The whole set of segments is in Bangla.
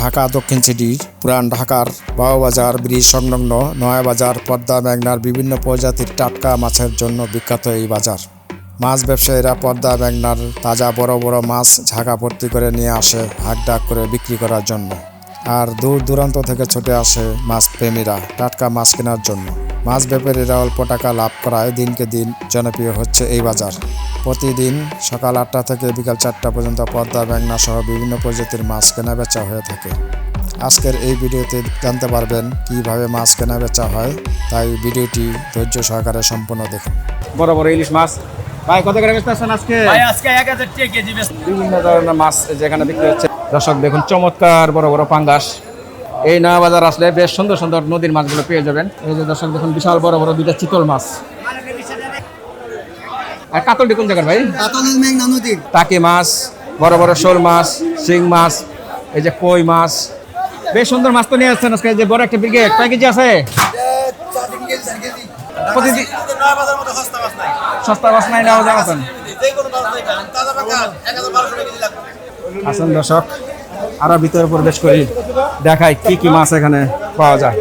ঢাকা, দক্ষিণ সিটির পুরান ঢাকার বাউবাজার ব্রিজ সংলগ্ন নয়াবাজার পদ্মা, মেঘনার বিভিন্ন প্রজাতির টাটকা মাছের জন্য বিখ্যাত এই বাজার। মাছ ব্যবসায়ীরা পদ্মা, মেঘনার তাজা বড় বড় মাছ ঝাঁকা ভর্তি করে নিয়ে আসে হাক ডাক করে বিক্রি করার জন্য। আর দূর দূরান্ত থেকে ছুটে আসে মাছ প্রেমীরা টাটকা মাছ কেনার জন্য। মাছ ব্যাপারীরা অল্প টাকা লাভ করায় দিনকে দিন জনপ্রিয় হচ্ছে এই বাজার। প্রতিদিন সকাল আটটা থেকে বিকাল চারটা পর্যন্ত পদ্মা ব্যাংনা সহ বিভিন্ন প্রজাতির মাছ কেনা বেচা হয়ে থাকে। আজকের এই ভিডিওতে জানতে পারবেন কীভাবে মাছ কেনা বেচা হয় তাই ভিডিওটি ধৈর্য সহকারে সম্পূর্ণ দেখুন। বড় বড় ইলিশ মাছ। ভাই কত করে বেচতেছেন আজকে? ভাই আজকে এক হাজার টাকা কেজি বেচতে বিভিন্ন ধরনের মাছ যেখানে বিক্রি হচ্ছে। দর্শক দেখুন চমৎকার বড় বড় পাঙ্গাস। এই নয়া বাজার আসলে বেশ সুন্দর সুন্দর নদীর মাছগুলো পেয়ে যাবেন। এই যে দর্শক দেখুন বিশাল বড় বড় দুইটা চিতল মাছ। আর কাতলটি কোন জায়গার ভাই? টাকি মাছ বড় বড় শোল মাছ শিং মাছ এই যে কই মাছ। বেশ সুন্দর মাছ তো নিয়ে আসছেন আজকে যে বড় একটা ব্রিগেড কয় কেজি আছে? প্রতিদিন সস্তা মাছ নাই নেওয়া জানাচ্ছেন আসেন দর্শক আরও ভিতরে প্রবেশ করি দেখাই কি কি মাছ এখানে পাওয়া যায়।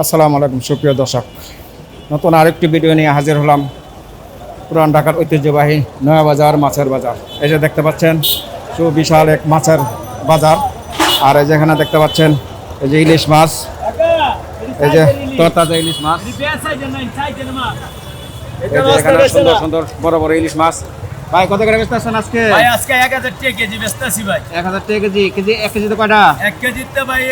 আসসালামু আলাইকুম সুপ্রিয় দর্শক। নতুন আরেকটি ভিডিও নিয়ে হাজির হলাম পুরান ঢাকার ঐতিহ্যবাহী নয়া বাজার মাছের বাজার। এই যে দেখতে পাচ্ছেন সুবিশাল এক মাছের বাজার। আর এই যেখানে দেখতে পাচ্ছেন এই যে ইলিশ মাছ। এই যে তরতাজা ইলিশ মাছ। এখানে সুন্দর সুন্দর বড় বড় ইলিশ মাছ। ভাই কত করে বেচতেছেন আজকে? ভাই আজকে এক হাজার টাকা কেজি বেচতেছি ভাই। এক হাজার টাকা কেজি কেজি এক কেজিতে কয়টা? কেজিতে ভাই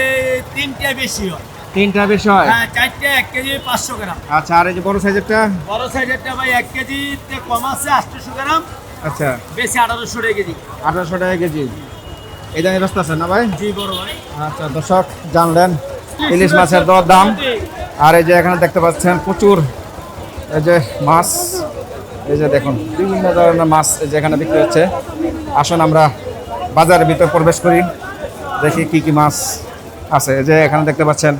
তিনটা বেশি হয়। তিনটা বেশি হয় হ্যাঁ চারটে এক কেজি পাঁচশো গ্রাম। আচ্ছা আর এই যে বড় সাইজেরটা বড় সাইজেরটা ভাই এক কেজিতে কম আছে আটশোশো গ্রাম। আচ্ছা। বেশি আঠারোশো টাকা কেজি। আঠারোশো টাকা কেজি। এই দামে ব্যস্ত আছেন না ভাই? জি বড় ভাই। আচ্ছা দর্শক জানলেন ইলিশ মাছের দর দাম। আর এই যে এখানে দেখতে পাচ্ছেন প্রচুর। এই যে মাছ এই যে দেখুন বিভিন্ন ধরনের মাছ এই যে এখানে বিক্রি হচ্ছে। আসুন আমরা বাজারের ভিতর প্রবেশ করি দেখি কি কি মাছ আছে যে এখানে দেখতে পাচ্ছেন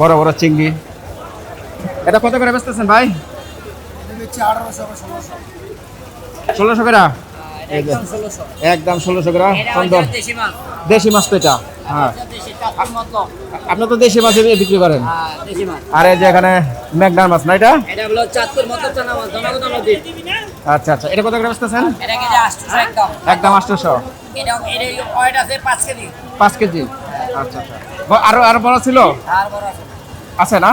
বড় বড় চিংড়ি। এটা কত করে বেচতেছেন ভাই? ষোলোশো করে? একদম ষোলোশো করে। সুন্দর দেশি মাছ। তো এটা হ্যাঁ আপনি তো দেশি মাছ বিক্রি করেন। আর এই যে এখানে মেঘনার মাছ না এটা? আচ্ছা আচ্ছা। এটা কত করে বেচতেছেন? একদম। আটশোশো। পাঁচ কেজি। পাঁচ কেজি। আচ্ছা আচ্ছা। আরও আরও বড় ছিল? আর বড় আছে আছে না?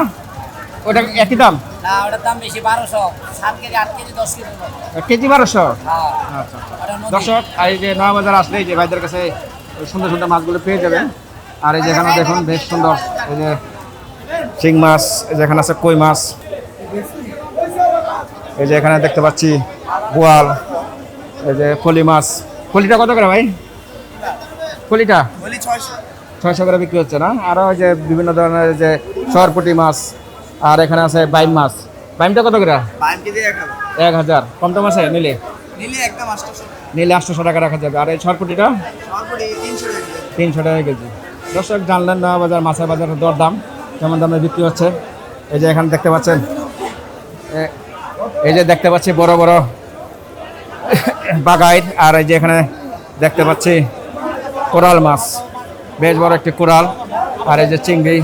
ওটা একই দাম? না ওটার দাম বেশি বারোশো। সাত কেজি আট কেজি দশ কেজি কেজি বারোশো? হ্যাঁ। আচ্ছা আচ্ছা। দর্শক এই যে নয়া বাজার আসলে এই যে ভাইদের কাছে ওই সুন্দর সুন্দর মাছগুলো পেয়ে যাবেন। আর এই যেখানে দেখুন বেশ সুন্দর। এই যে চিং মাছ এই যেখানে আছে কই মাছ। এই যে এখানে দেখতে পাচ্ছি বোয়াল এই যে ফলি মাছ। ফলিটা কত করে ভাই? ফলিটা ছয়শো। করে বিক্রি হচ্ছে না? আরও ওই যে বিভিন্ন ধরনের যে সরপুটি মাছ আর এখানে আছে বাইম মাছ। বাইমটা কত করে? এক হাজার। কম টম আছে নিলে? নিলে আটশোশো। টাকা রাখা যাবে। আর এই ছরপুটিটা তিনশো টাকা কেজি। দর্শক জানলেন না বাজার মাছের বাজারের দর দাম কেমন দামে বিক্রি হচ্ছে? এই যে এখানে দেখতে পাচ্ছেন এই যে দেখতে পাচ্ছি বড় বড় বাগাইট আর এই যে এখানে দেখতে পাচ্ছি কোরাল মাছ। বেশ বড় একটি কোরাল আর এই যে চিংড়ি।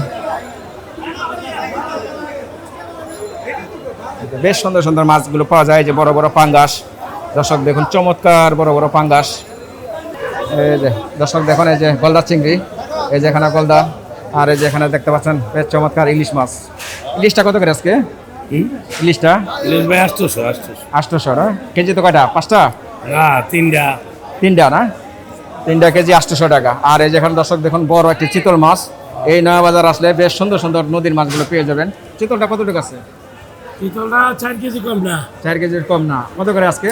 বেশ সুন্দর সুন্দর মাছগুলো পাওয়া যায় যে বড় বড় পাঙ্গাস। দর্শক দেখুন চমৎকার বড় বড় পাঙ্গাস। এই যে দর্শক দেখুন এই যে গলদা চিংড়ি এই যে এখানে গলদা আর এই যে এখানে দেখতে পাচ্ছেন বেশ চমৎকার ইলিশ মাছ। ইলিশটা কত করে আজকে? ইলিশটা? ইলিশ ভাই আসতেছো আসতেছো আটশোশো না? কেজি তো কয়টা? পাঁচটা? না তিনটা। তিনটা না? তিনটা কেজি আটশোশো টাকা। আর এই যেখানে দর্শক দেখুন বড় একটি চিতল মাছ। এই নয়া বাজার আসলে বেশ সুন্দর সুন্দর নদীর মাছগুলো পেয়ে যাবেন। চিতলটা কত টাকা আছে? পিতলটা চার কেজি কম না। চার কেজির কম না। কত করে আজকে?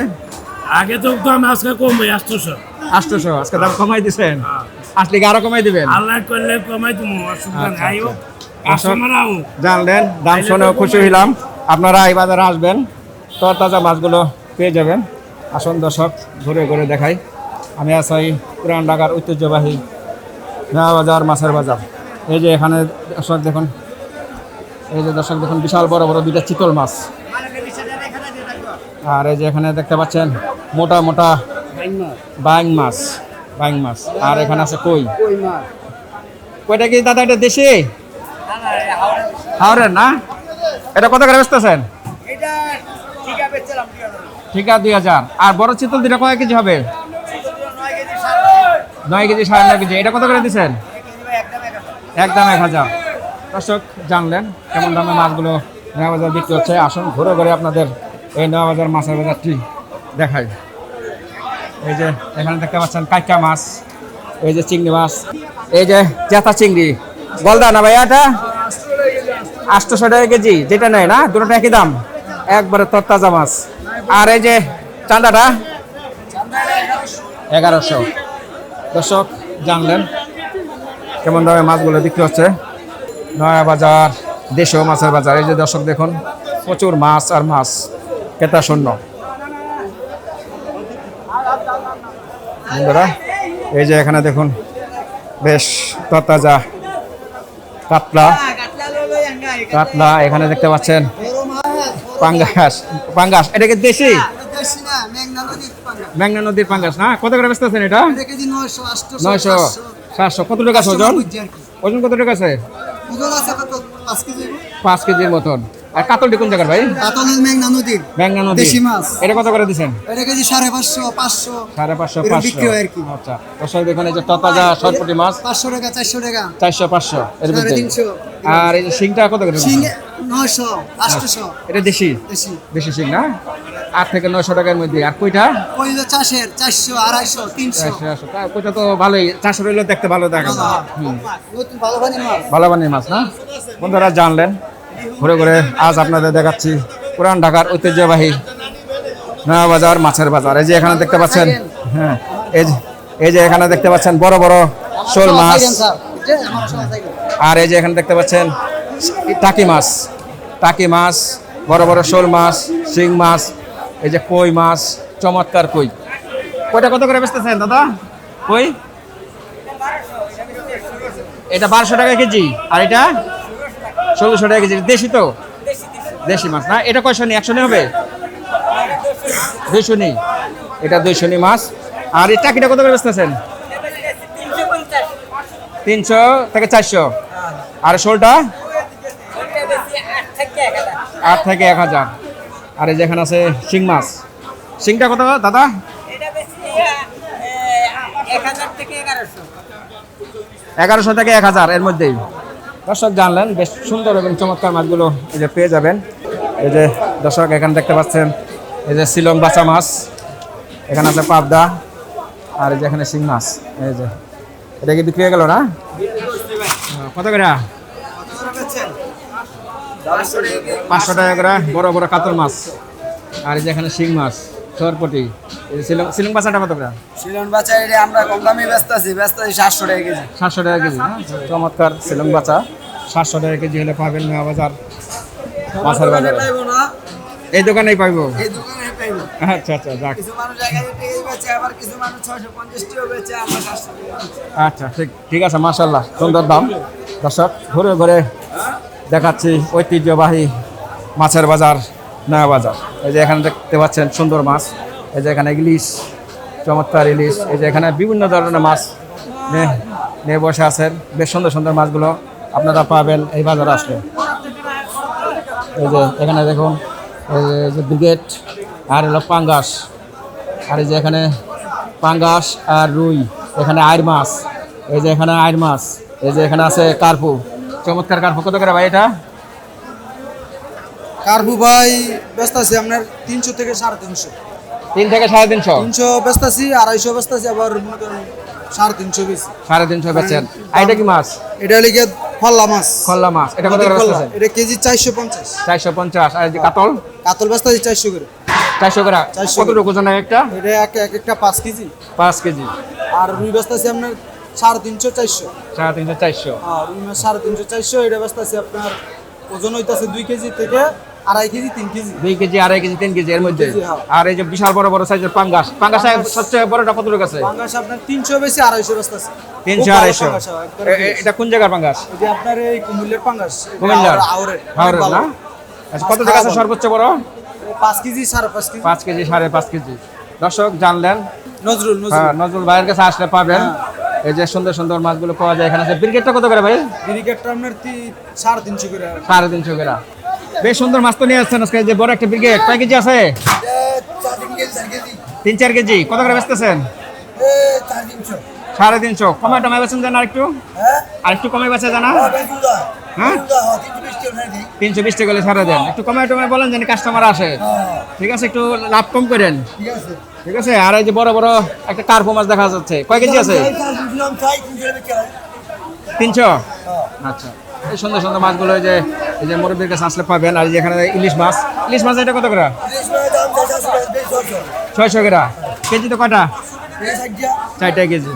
আগে তো দাম আজকে কম ভাই আসতেছো আটশোশো। আজকে দাম কমাই দিচ্ছেন আসলে কি আরও কমাই দিবেন? আল্লাহ করলে কমাই তুমি অসুবিধা আচ্ছা, নাই আচ্ছা। আও। জানলেন দাম শুনেও খুশি হইলাম। আপনারা এই বাজারে আসবেন তরতাজা মাছগুলো পেয়ে যাবেন। আসুন দর্শক ঘুরে ঘুরে দেখাই। আমি আছি পুরান ঢাকার ঐতিহ্যবাহী নয়া বাজার মাছের বাজার। এই যে এখানে দর্শক দেখুন এই যে দর্শক দেখুন বিশাল বড় বড় দুইটা চিতল মাছ। আর এই যে এখানে দেখতে পাচ্ছেন মোটা মোটা বাইং মাছ বাইং মাছ। আর এখানে আছে কই? কয়টা কি দাদা এটা দেশি? হাওড়ের না? এটা কত করে বেচতেছেন? ঠিক দুই হাজার। আর বড় চিতল দুটা কয় কেজি হবে? নয় কেজি, সাড়ে নয় কেজি। এটা কত করে দিচ্ছেন একদম এক হাজার। দর্শক, জানলেন কেমন দামে মাছগুলো নয়া বাজার বিক্রি হচ্ছে। আসুন, ঘুরে ঘুরে আপনাদের এই নয়া বাজার, মাছের বাজারটি দেখাই। এই যে এখানে দেখতে পাচ্ছেন কাইকা মাছ, এই যে চিংড়ি মাছ, এই যে জেতা চিংড়ি। গলদা না ভাইয়া এটা আটশোশো টাকা কেজি, যেটা নেয় না দুটো একই দাম। একবারে তরতাজা মাছ। আর এই যে চান্দাটা? এগারোশো। দর্শক, জানলেন কেমন দামে মাছগুলো বিক্রি হচ্ছে। নয়া বাজার, দেশীয় মাছের বাজার। এই যে দর্শক, দেখুন, প্রচুর মাছ আর মাছ। ক্রেতা শূন্য। বন্ধুরা, এই যে এখানে দেখুন, বেশ তরতাজা কাতলা। কাতলা, এখানে দেখতে পাচ্ছেন, পাঙ্গাস। পাঙ্গাস, এটা কি দেশি? মেঘনা নদীর পাঙ্গা পাঙ্গাস না? কত করে বেচতেছেন এটা? নয়শো সাতশো। কত টাকা আছে ওজন? ওজন কত টাকা আছে? পাঁচ কেজি। কেজির মতন। আর কাতলটি কোন জায়গার ভাই? মেঘনা নদীর। মেঘনা নদী দেশি মাছ। এটা কত করে দিচ্ছেন এটা কেজি সাড়ে পাঁচশো পাঁচশো। সাড়ে পাঁচশো পাঁচশো। বিক্রি হয় আর কি। আচ্ছা দর্শক দেখুন এই যে ততাজা সরপুটি মাছ। পাঁচশো টাকা চারশো টাকা। চারশো পাঁচশো এর তিনশো। আর এই যে শিংটা কত করে শিং নয়শো আটশোশো এটা দেশি? দেশি। দেশি শিং না? আট থেকে নয়শো টাকার মধ্যে। আর কইটা? চাষের চারশো আড়াইশো তিনশো। কইটা তো ভালোই। চারশো রইলে দেখতে ভালো দেখা ভালো পানি মাছ না? বন্ধুরা জানলেন। ঘুরে ঘুরে আজ আপনাদের দেখাচ্ছি পুরান ঢাকার ঐতিহ্যবাহী নয়া বাজার মাছের বাজার। এই যে এখানে দেখতে পাচ্ছেন হ্যাঁ এই যে এই যে এখানে দেখতে পাচ্ছেন বড় বড় শোল মাছ। আর এই যে এখানে দেখতে পাচ্ছেন টাকি মাছ। টাকি মাছ বড় বড় শোল মাছ শিং মাছ এই যে কই মাছ চমৎকার কই। কইটা কত করে বেচতেছেন দাদা? কই? এটা বারোশো টাকা কেজি। আর এটা? ষোলোশো টাকা কেজি। দেশি তো? দেশি মাছ না? এটা কয়শো নি একশো নি হবে? দুইশো নি এটা দুইশো নি মাছ। আর এই টাকিটা কত করে বেচতেছেন? তিনশো থেকে চারশো। আর ষোলটা আট থেকে এক হাজার। আর এই যেখানে আছে শিং মাছ। শিংটা কত দাদা? এগারোশো। থেকে এক হাজার এর মধ্যেই। দর্শক জানলেন বেশ সুন্দর এবং চমৎকার মাছগুলো এই যে পেয়ে যাবেন। এই যে দর্শক এখানে দেখতে পাচ্ছেন এই যে শিলং বাচা মাছ এখানে আছে পাবদা আর এই যে এখানে শিং মাছ। এই যে এটা কি বিক্রি হয়ে গেল না? কত করে? পাঁচশো টাকা করে বড় বড় কাতল মাছ। আর এই যে এখানে শিং মাছ যে শিলং শিলং বাচ্চাটা কত করে? শ্রীলন বাচ্চা এটা আমরা কম দামে ব্যস্ত আছি ব্যস্ত আছি সাতশো টাকা কেজি। সাতশো টাকা কেজি চমৎকার শিলং বাচ্চা সাতশো টাকা কেজি হলে পাবেন নয়া বাজার। মাছের বাজারে। এই দোকানেই পাইবো? এই দোকানে পাইবো। আচ্ছা আচ্ছা যাক। কিছু মানুষ এক হাজার টাকা বেচে আবার কিছু মানুষ ছয়শো পঞ্চাশ টাকা বেচে আমরা সাতশো টাকা। আচ্ছা ঠিক ঠিক আছে মাশাল্লাহ সুন্দর দাম। দর্শক ঘুরে ঘুরে দেখাচ্ছি ঐতিহ্যবাহী মাছের বাজার, নয়া বাজার। এই যে এখানে দেখতে পাচ্ছেন সুন্দর মাছ। এই যে এখানে ইলিশ, চমৎকার ইলিশ। এই যে এখানে বিভিন্ন ধরনের মাছ নিয়ে বসে আছেন। বেশ সুন্দর সুন্দর মাছগুলো আপনারা পাবেন এই বাজারে আসলে। এই যে এখানে দেখুন, এই যে আর হলো পাঙ্গাস। আর এই যে এখানে পাঙ্গাস আর রুই। এখানে আইর মাছ। এই যে এখানে আইর মাছ। এই যে এখানে আছে কার্পু। চমৎকার কার্পু কত করে ভাই এটা? কার্বু ভাই ব্যস্ত আছি আপনার তিনশো থেকে সাড়ে তিনশো। তিন থেকে সাড়ে তিনশো? তিনশো ব্যস্ত আছি আড়াইশো ব্যস্ত আছি আবার মনে করেন সাড়ে তিনশো বেশি। সাড়ে তিনশো বেচেন। এটা কি মাছ? এটা হলে গিয়ে ফল্লা মাছ। খল্লা মাছ। এটা কত করে বেচতেছেন? এটা কেজি চারশো পঞ্চাশ। চারশো পঞ্চাশ। আর যে কাতল? কাতল ব্যস্ত আছি চারশো করে। চারশো করে। 400 কতটুকু ওজন একটা? এটা এক এক একটা পাঁচ কেজি। পাঁচ কেজি। আর রুই ব্যস্ত আছি আপনার সাড়ে তিনশো চারশো। সাড়ে তিনশো চারশো। রুই মাছ সাড়ে তিনশো চারশো এটা ব্যস্ত আছি আপনার ওজন হইতাছে দুই কেজি থেকে আড়াই কেজি তিন কেজি। দুই কেজি আড়াই কেজি তিন কেজি এর মধ্যে। হ্যাঁ। আর এই যে বিশাল বড় বড় সাইজের পাঙ্গাস। পাঙ্গাস সবচেয়ে বড়টা কতটুকু আছে? পাঙ্গাস আপনার তিনশো বেশি আড়াইশো ব্যস্ত আছে তিনশো আড়াইশো। এ- এটা কোন জায়গার পাঙ্গাস? এটা আপনার এই কুমিল্লার পাঙ্গাস কুমিল্লার। হাওড়ের না? আচ্ছা কত টাকা আছে সর্বোচ্চ বড়? পাঁচ কেজি সাড়ে পাঁচ কেজি। পাঁচ কেজি সাড়ে পাঁচ কেজি। দর্শক জানলেন? নজরুল হ্যাঁ নজরুল নজরুল ভাইয়ের কাছে আসলে পাবেন। এই যে সুন্দর সুন্দর মাছগুলো পাওয়া যায় এখানে। আছে ব্রিগেডটা কত করে ভাই? ব্রিগেডটা আপনার তিন সাড়ে তিনশো করে। সাড়ে তিনশো করে। বেশ সুন্দর মাছ তো নিয়ে আসছেন আজকে। যে বড় একটা ব্রিগেড কয় কেজি আছে? তিন চার কেজি। কত করে বেচতেছেন? সাড়ে তিনশো। কমে টমে বেছেন জানা আরেকটু আরেকটু কমে বেছে জানা হ্যাঁ তিনশো বিশ টাকা করে ছাড়ে দেন। একটু কমে টমে বলেন যেন কাস্টমার আসে। ঠিক আছে একটু লাভ কম করেন। ঠিক আছে। আর এই যে বড় বড় একটা কার্পো মাছ দেখা যাচ্ছে। কয় কেজি আছে? তিনশো? আচ্ছা। এই সুন্দর সুন্দর মাছগুলো যে এই যে মুরব্বীর কাছে আসলে পাবেন। আর এখানে ইলিশ মাছ। ইলিশ মাছ এটা কত করে? ছয়শো। করে। কেজি তো কটা চারটা কেজি।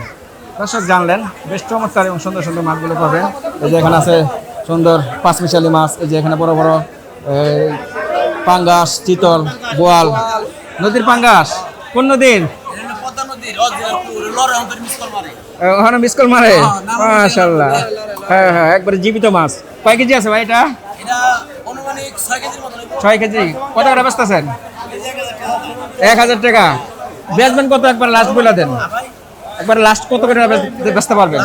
দর্শক জানলেন বেশ চমৎকার এবং সুন্দর সুন্দর মাছগুলো পাবেন। এই যে এখানে আছে সুন্দর পাঁচমিশালি মাছ এই যে এখানে বড় বড় পাঙ্গাস চিতল বোয়াল। নদীর পাঙ্গাস? কোন নদীর? ওখানে মিস কল মারে? মাশাল্লাহ হ্যাঁ হ্যাঁ একবারে জীবিত মাছ। কয় কেজি আছে ভাই এটা? ছয় কেজি। কত করে ব্যস্ত আছেন এক হাজার টাকা। বেচবেন কত? একবার লাস্ট বলে দেন। একবার লাস্ট কত করে বেচ- বেচতে পারবেন?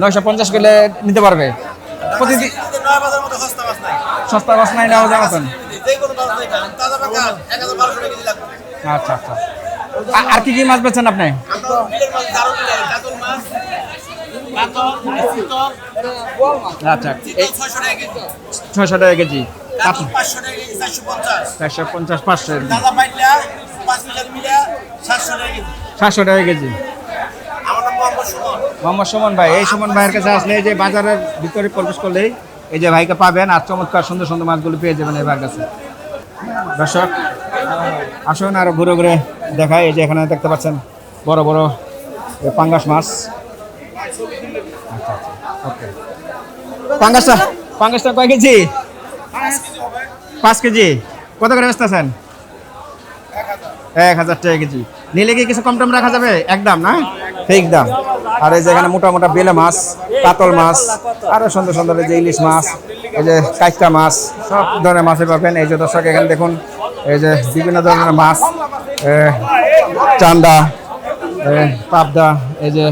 নয়শো পঞ্চাশ করে নিতে পারবে? প্রতিদিন সস্তা মাছ নাই নেওয়া জানাতেন যে কোনো মাছ নাই খান তাজা পাকা এক হাজার বারোশো টাকা কেজি লাগবে আচ্ছা। আচ্ছা আর কি কি মাছ বেচেন আপনি? আচ্ছা ছয়শো টাকা কেজি। চারশো পঞ্চাশ পাঁচশো সাতশো টাকা কেজি সাতশো টাকা কেজি আমার নাম মোহাম্মদ সুমন ভাই এই সুমন ভাইয়ের কাছে আসলে যে বাজারের ভিতরে প্রবেশ করলেই এই যে ভাইকে পাবেন আর চমৎকার সুন্দর সুন্দর মাছগুলো পেয়ে যাবেন এই ভাইয়ের কাছে। দর্শক আসুন আর ঘুরে ঘুরে দেখাই এই যে এখানে দেখতে পাচ্ছেন বড় বড় পাঙ্গাস মাছ। আচ্ছা, পাঙ্গাসটা পাঙ্গাসটা কয় কেজি? পাঁচ কেজি। কত করে বেচতেছেন? এক হাজার টাকা কেজি। নিলে কি কিছু কম টম রাখা যাবে? একদম না? ঠিক দাম। আর এই যে এখানে মোটা মোটা বেলে মাছ কাতল মাছ, আরও সুন্দর সুন্দর এই যে ইলিশ মাছ, এই যে কাইকা মাছ, সব ধরনের মাছই পাবেন। এই যে দর্শক, এখানে দেখুন, এই যে বিভিন্ন ধরনের মাছ চান্দা পাবদা, এই যে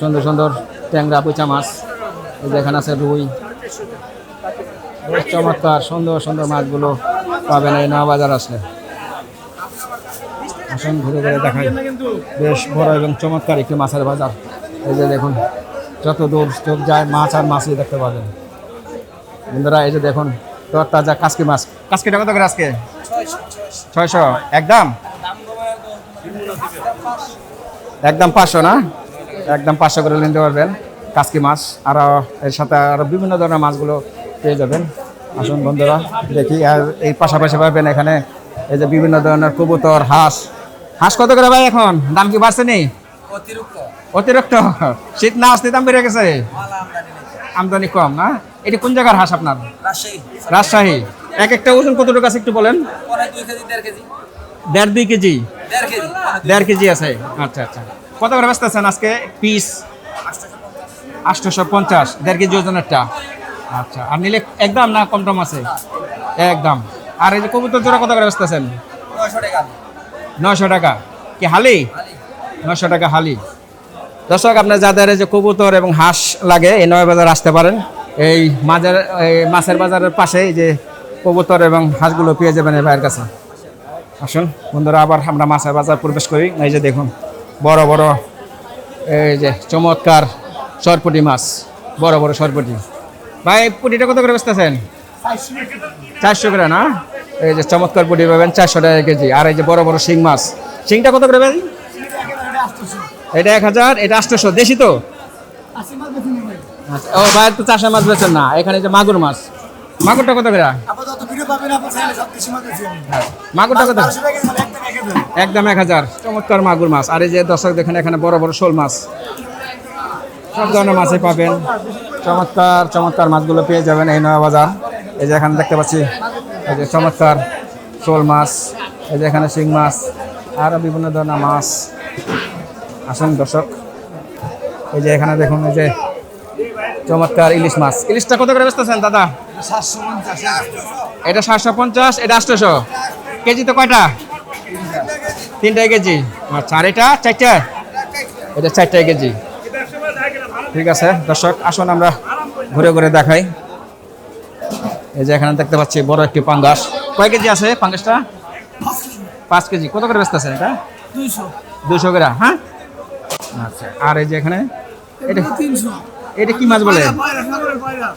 সুন্দর সুন্দর ট্যাংরা, পুচা মাছ, এই যে এখানে আছে রুই। চমৎকার সুন্দর সুন্দর মাছগুলো পাবেন এই নয়া বাজার আসলে। আসুন ঘুরে ঘুরে দেখাই। বেশ বড় এবং চমৎকার একটি মাছের বাজার। এই যে দেখুন, যত দূর চোখ যায় মাছ আর মাছই দেখতে পাবেন। বন্ধুরা, এই যে দেখুন তাজা কাসকি মাছ। কাসকিটা কত করে আজকে? ছয়শো। একদম? একদম পাঁচশো না? একদম পাঁচশো করে নিতে পারবেন কাসকি মাছ। আর এর সাথে আরও বিভিন্ন ধরনের মাছগুলো পেয়ে যাবেন। আসুন বন্ধুরা, দেখি। আর এই পাশাপাশি পাবেন এখানে এই যে বিভিন্ন ধরনের কবুতর, হাঁস হাঁস কত করে ভাই এখন? দাম কি বাড়ছে নি? অতিরিক্ত। অতিরিক্ত? শীত না আসতে দাম বেড়ে গেছে? আমদানি কম না? এটি কোন জায়গার হাঁস আপনার? রাজশাহী। এক একটা ওজন কতটুকু আছে একটু বলেন? দেড় দুই কেজি? দেড় কেজি। আছে। আচ্ছা আচ্ছা। কত করে ব্যস্ত আছেন আজকে? পিস? আটশোশো পঞ্চাশ। দেড় কেজি ওজনেরটা? আচ্ছা আর নিলে একদম না কম টম আছে? একদম আর এই যে কবুতর জোড়া কত করে ব্যস্ত আছেন? নয়শো টাকা। নশো টাকা। কি হালি? নশো টাকা হালি। দর্শক, আপনার যাদের যে কবুতর এবং হাঁস লাগে, এই নয় বাজার আসতে পারেন। এই মাজার এই মাছের বাজারের পাশে যে কবুতর এবং হাঁসগুলো পেয়ে যাবেন এই ভাইয়ের কাছে। আসুন, বন্ধুরা, আবার আমরা মাছের বাজার প্রবেশ করি। এই যে দেখুন, বড় বড়, এই যে চমৎকার সরপুটি মাছ। বড় বড় সরপুটি। ভাই, পুটিটা কত করে বেচতেছেন? চারশো করে, না? এই যে চমৎকার পুটি পাবেন চারশো টাকা কেজি। আর এই যে বড় বড় শিং মাছ। শিংটা কত করে ভাই? এটা এক হাজার এটা আটশোশো। দেশি তো? আচ্ছা, ও ভাই তো চাষা মাছ বেচেন না। এখানে যে মাগুর মাছ। মাগুরটা কত করে? পাবেন মাগুরটা কত? একদম এক হাজার। চমৎকার মাগুর মাছ। আর এই যে দর্শক দেখেন এখানে বড় বড় শোল মাছ। সব ধরনের মাছই পাবেন। চমৎকার চমৎকার মাছগুলো পেয়ে যাবেন এই নয়া বাজার। এই যে এখানে দেখতে পাচ্ছি এই যে চমৎকার শোল মাছ, এই যে এখানে শিং মাছ আরও বিভিন্ন ধরনের মাছ। আসুন দর্শক, এই যে এখানে দেখুন, এই যে চমৎকার ইলিশ মাছ। ইলিশটা কত করে বেচতেছেন, দাদা? এটা সাতশো পঞ্চাশ, এটা আটশোশো। কেজি তো কয়টা? তিনটাই কেজি। আচ্ছা আর এটা চারটা? এটা চারটাই কেজি। ঠিক আছে, দর্শক, আসুন আমরা ঘুরে ঘুরে দেখাই। এই যে এখানে দেখতে পাচ্ছি বড় একটি পাঙ্গাস। কয় কেজি আছে পাঙ্গাসটা? পাঁচ কেজি। কত করে ব্যস্ত আছেন এটা? দুইশো। দুশো করে হ্যাঁ? আচ্ছা আর এই যে এখানে? এটা তিনশো। এটা কি মাছ বলে?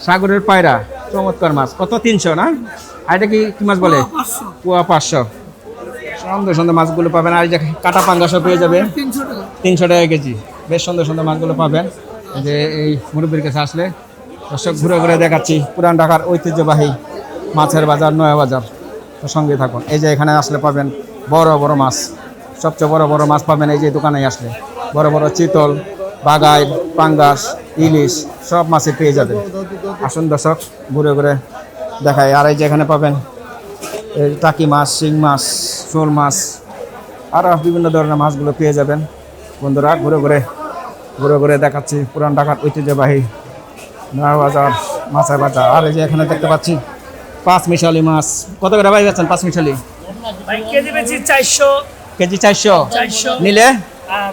সাগরের পায়রা। চমৎকার মাছ। কত? তিনশো না? আর এটা কি কি মাছ বলে? পুয়া পাঁচশো। সুন্দর সুন্দর মাছগুলো পাবেন। আর এই যে কাটা পাঙ্গাসও পেয়ে যাবে। তিনশো টাকা। তিনশো টাকা কেজি। বেশ সুন্দর সুন্দর মাছগুলো পাবেন। যে এই মুরব্বীর কাছে আসলে দর্শক, ঘুরে ঘুরে দেখাচ্ছি পুরান ঢাকার ঐতিহ্যবাহী মাছের বাজার, নয়া বাজার। তো সঙ্গে থাকুন। এই যে এখানে আসলে পাবেন বড় বড় মাছ। সবচেয়ে বড় বড় মাছ পাবেন এই যে দোকানে আসলে। বড় বড় চিতল বাগাই পাঙ্গাস, ইলিশ, সব মাছই পেয়ে যাবেন। আসুন দর্শক, ঘুরে ঘুরে দেখায় আর এই যে এখানে পাবেন টাকি মাছ, শিং মাছ, শোল মাছ আরও বিভিন্ন ধরনের মাছগুলো পেয়ে যাবেন। বন্ধুরা, ঘুরে ঘুরে ঘুরে ঘুরে দেখাচ্ছি পুরান ঢাকার ঐতিহ্যবাহী বাজার মাছের বাজার। আর এই যে এখানে দেখতে পাচ্ছি পাঁচ মিশালি মাছ। কত করে ভাই পাঁচ মিশালি কেজি চারশো। কেজি চারশো? চারশো। নিলে? আর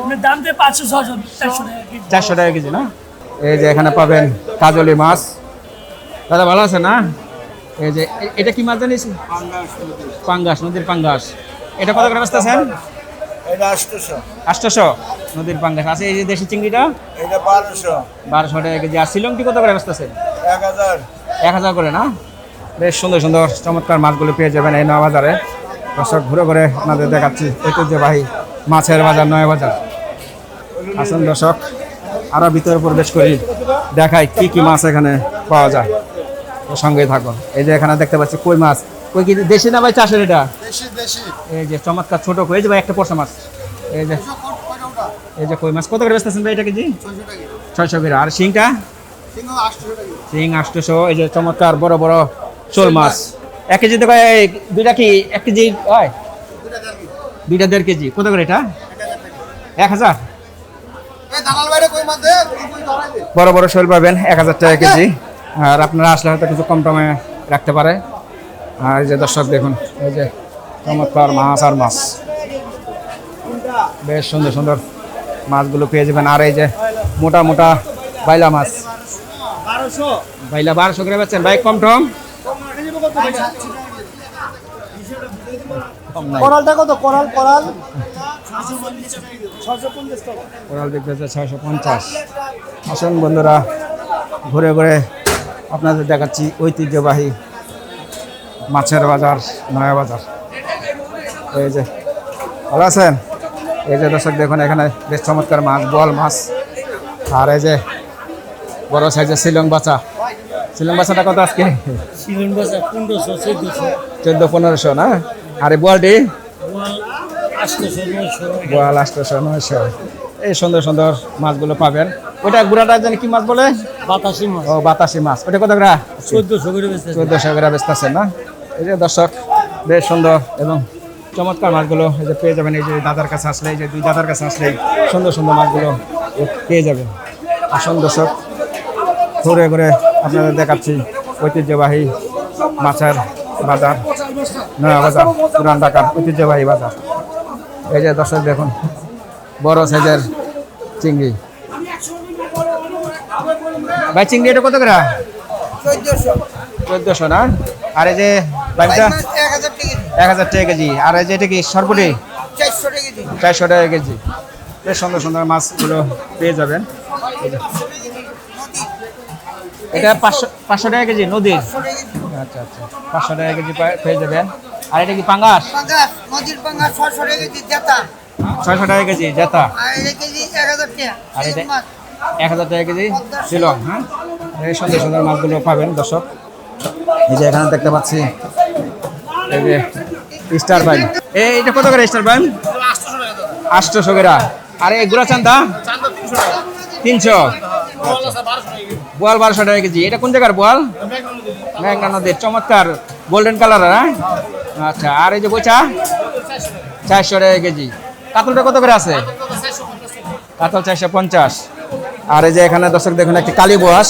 আপনার দাম দিয়ে পাঁচশো ছশো চারশো টাকা কেজি। চারশো টাকা কেজি না? এই যে এখানে পাবেন কাজলি মাছ। দাদা ভালো আছে না? এই যে এটা কি মাছ জানিস? পাঙ্গাস নদীর পাঙ্গাস। এটা কত করে বেচতেছেন? এটা নদীর পাঙ্গাস আছে এই যে দেশি চিংড়িটা। এটা বারোশো। বারোশো টাকা কেজি। আর শিলংটি কত করে বেচতেছেন না? বেশ সুন্দর সুন্দর চমৎকার মাছগুলো পেয়ে যাবেন এই নয়া বাজারে। দর্শক ঘুরে ঘুরে আপনাদের দেখাচ্ছি। ঐতিহ্যবাহী মাছের বাজার নয়া বাজার। আসুন দর্শক আরও ভিতরে প্রবেশ করি। দেখাই কি কি মাছ এখানে পাওয়া যায়। সঙ্গে থাকুন। এই যে এখানে দেখতে পাচ্ছি কই মাছ? কই কি দেশি না ভাই চাষের এটা? এই যে চমৎকার ছোট এই যে ভাই একটা পড়সা মাছ। এই যে এই যে কই মাছ কত করে বেচতেছেন ভাই এটা কেজি? ছয়শো টাকা করে। আর শিংটা? শিং আষ্টশো এই যে চমৎকার বড় বড় শোল মাছ। এক কেজিতে কয় এই দুইটা কি এক কেজি হয়? দুইটা দেড় কেজি। কত করে এটা? এক হাজার? বড় বড় শোল পাবেন এক হাজার টাকা কেজি। আর আপনারা আসলে হয়তো কিছু কম টমে রাখতে পারে। আর এই যে দর্শক দেখুন এই যে চমৎকার মাছ আর মাছ। বেশ সুন্দর সুন্দর মাছগুলো পেয়ে যাবেন। আর এই যে মোটা মোটা বাইলা মাছ। বাইলা বারোশো করে বেচছেন। ভাই কম টম? করালটা কত? করাল করাল কোরাল বিক্রেতা ছয়শো পঞ্চাশ। আসুন বন্ধুরা ঘুরে ঘুরে আপনাদের দেখাচ্ছি ঐতিহ্যবাহী মাছের বাজার নয়া বাজার। এই যে ভালো আছেন? এই যে দর্শক দেখুন এখানে বেশ চমৎকার মাছ বল মাছ। আর এই যে বড় সাইজের শিলং বাচ্চা শিলং বাচ্চাটা কত আজকে? বাসা পনেরোশো চোদ্দোশো। চোদ্দ পনেরোশো না? আর এই বলটি বোয়াল আটশোশো নয়শো। এই সুন্দর সুন্দর মাছগুলো পাবেন। ওইটা গুড়াটা জানি কি মাছ বলে? বাতাসি মাছ। ও বাতাসি মাছ। ওটা কত করে? চোদ্দোশো করে চোদ্দশো করে বেচতেছেন না? এই যে দর্শক বেশ সুন্দর এবং চমৎকার মাছগুলো এই যে পেয়ে যাবেন। এই যে দাদার কাছে আসলে এই যে দুই দাদার কাছে আসলে সুন্দর সুন্দর মাছগুলো পেয়ে যাবেন। আসুন দর্শক ঘুরে ঘুরে আপনাদের দেখাচ্ছি ঐতিহ্যবাহী মাছের বাজার নয়া বাজার পুরান ঢাকার ঐতিহ্যবাহী বাজার। এই যে দর্শক দেখুন বড় সাইজের চিংড়ি। ভাই চিংড়ি এটা কত করে? চোদ্দশো। চোদ্দশো না? আর এই যে বাইমটা এক হাজার টাকা কেজি। আর এই যে এটা কি সরপুটি চারশো টাকা কেজি। বেশ সুন্দর সুন্দর মাছগুলো পেয়ে যাবেন। এটা পাঁচশো পাঁচশো টাকা কেজি নদীর? আচ্ছা আচ্ছা। পাঁচশো টাকা কেজি পেয়ে যাবেন। আর এটা কি পাঙ্গাস? পাঙ্গাস নদীর পাঙ্গাস ছশো টাকা কেজি জেতা। ছয়শো টাকা কেজি জেতা। আর এটা এক হাজার টাকা কেজি শিলং হ্যাঁ? এই সুন্দর সুন্দর মাছগুলো পাবেন দর্শক। এই যে এখানে দেখতে পাচ্ছি। স্টার বাইন এই এটা কত করে স্টার বাইন আটশোশো করে। আর এই গুড়া চান্দা? তিনশো। বোয়াল বারোশো টাকা কেজি। এটা কোন জায়গার বোয়াল? মেঘনা নদীর। চমৎকার। গোল্ডেন কালার হ্যাঁ? আচ্ছা আর এই যে বইচা চারশো টাকা কেজি। কাতলটা কত করে আছে? কাতল চারশো পঞ্চাশ। আর এই যে এখানে দর্শক দেখুন, একটি কালী বস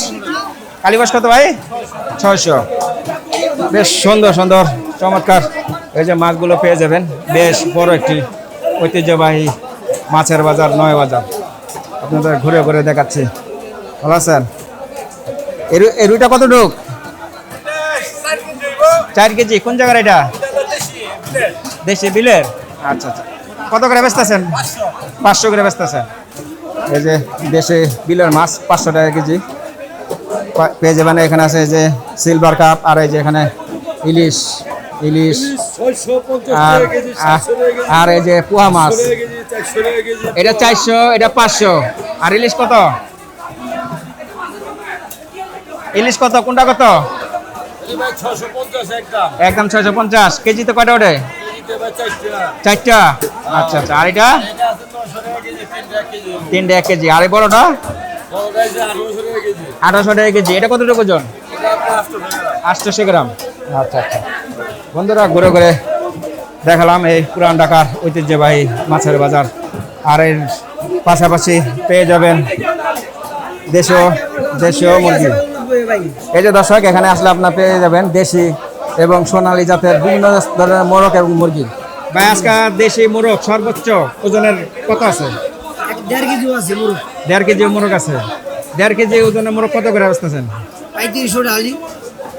কালীবাস কত ভাই? ছয়শো। বেশ সুন্দর সুন্দর, চমৎকার। এই যে মাছগুলো পেয়ে যাবেন। বেশ বড় একটি ঐতিহ্যবাহী মাছের বাজার, নয় বাজার। আপনাদের ঘুরে ঘুরে দেখাচ্ছি। ভালো আছেন? এরু এরুটা কত ডুক চার কেজি। কোন জায়গার এটা? দেশি বিলের? আচ্ছা আচ্ছা। কত করে বেচতেছেন পাঁচশো। করে বেচতেছেন এই যে দেশে বিলের মাছ, পাঁচশো টাকা কেজি। পেয়ে যাবেন। এখানে আছে যে সিলভার কাপ আর এই যে এখানে ইলিশ ইলিশ, আর আর- এই যে পোয়া মাছ। এটা চারশো, এটা পাঁচশো। আর ইলিশ কত? ইলিশ কত? কোনটা কত? একদম ছয়শো পঞ্চাশ। কেজিতে কয়টা ওঠে? চারটা। আচ্ছা আচ্ছা। আর এটা? তিনটা এক কেজি। আর বড়টা? আঠারোশো টাকা কেজি। এটা কতটুকু ওজন? আটশোশো গ্রাম। আচ্ছা আচ্ছা। বন্ধুরা, ঘুরে ঘুরে দেখালাম এই পুরান ঢাকার ঐতিহ্যবাহী মাছের বাজার। আর এর পাশাপাশি পেয়ে যাবেন দেশীয় দেশীয় মুরগি। এই যে দর্শক, এখানে আসলে আপনার পেয়ে যাবেন দেশি এবং সোনালী জাতের বিভিন্ন ধরনের মোরগ এবং মুরগি। ভাই, আজকে দেশি মোরগ সর্বোচ্চ ওজনের কত আছে? দেড় কেজি আছে মুরগ। দেড় কেজি মোরগ আছে। দেড় কেজি ওজনের মোরগ কত করে আসতেছেন পঁয়ত্রিশশো ডালি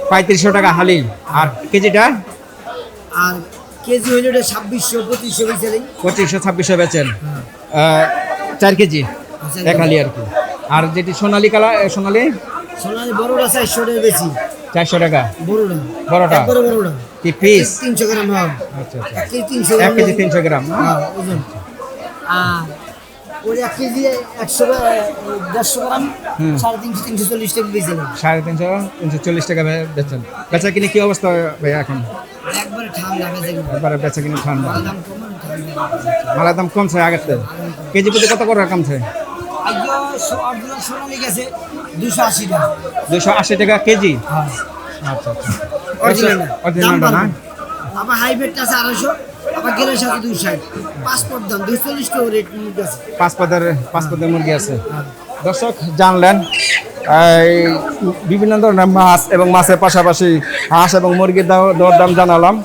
পঁয়ত্রিশশো টাকা হালি। আর কেজিটা? আর কেজি হইলে ওটা ছাব্বিশশো পঁচিশশো বেচে পঁচিশশো ছাব্বিশশো বেচেন। চার কেজি। এক হালি আর কি। আর যেটি সোনালি কালা সোনালি? সোনালি বড়টা চারশো টাকা বেশি। চারশো টাকা। বড়টা। বড়টা? বড়টা। কি পিস তিনশো গ্রাম আচ্ছা আচ্ছা। কেজি তিনশো এক গ্রাম। কেজি তিনশো গ্রাম হ্যাঁ, ওজন। আর ওই এক কেজি একশো দেড়শো গ্রাম সাড়ে তিনশো তিনশো চল্লিশ টাকা বেচে সাড়ে তিনশো তিনশো চল্লিশ টাকা বেচেন। বেচা কিনে কি অবস্থা ভাইয়া এখন? একবারে ঠান্ডা একবারে বেচা কিনে ঠান্ডা। কম মালের দাম কমছে আগের থেকে কেজি প্রতি কত করে কমছে? দুশো আশি টাকা। দুশো আশি টাকা কেজি? হ্যাঁ। আচ্ছা আচ্ছা। অরিজিনাল অরিজিনালটা না আবার হাইব্রিডটা আছে আড়াইশো। আবার গেলে সাথে দুই ষাট পাসপোর্ট দাম চল্লিশ টাকা রেট পাঁচ পদের পাঁচ পদের মুরগি আছে। দর্শক জানলেন এই বিভিন্ন ধরনের মাছ এবং মাছের পাশাপাশি হাঁস এবং মুরগির দাম- দরদাম জানালাম।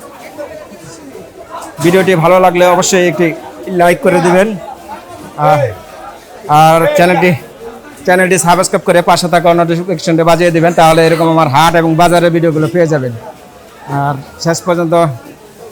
ভিডিওটি ভালো লাগলে অবশ্যই একটি লাইক করে দিবেন। আর আর চ্যানেলটি চ্যানেলটি সাবস্ক্রাইব করে পাশে থাকা নোটিফিকেশনটি বাজিয়ে দিবেন তাহলে এরকম আমার হাট এবং বাজারের ভিডিওগুলো পেয়ে যাবেন। আর শেষ পর্যন্ত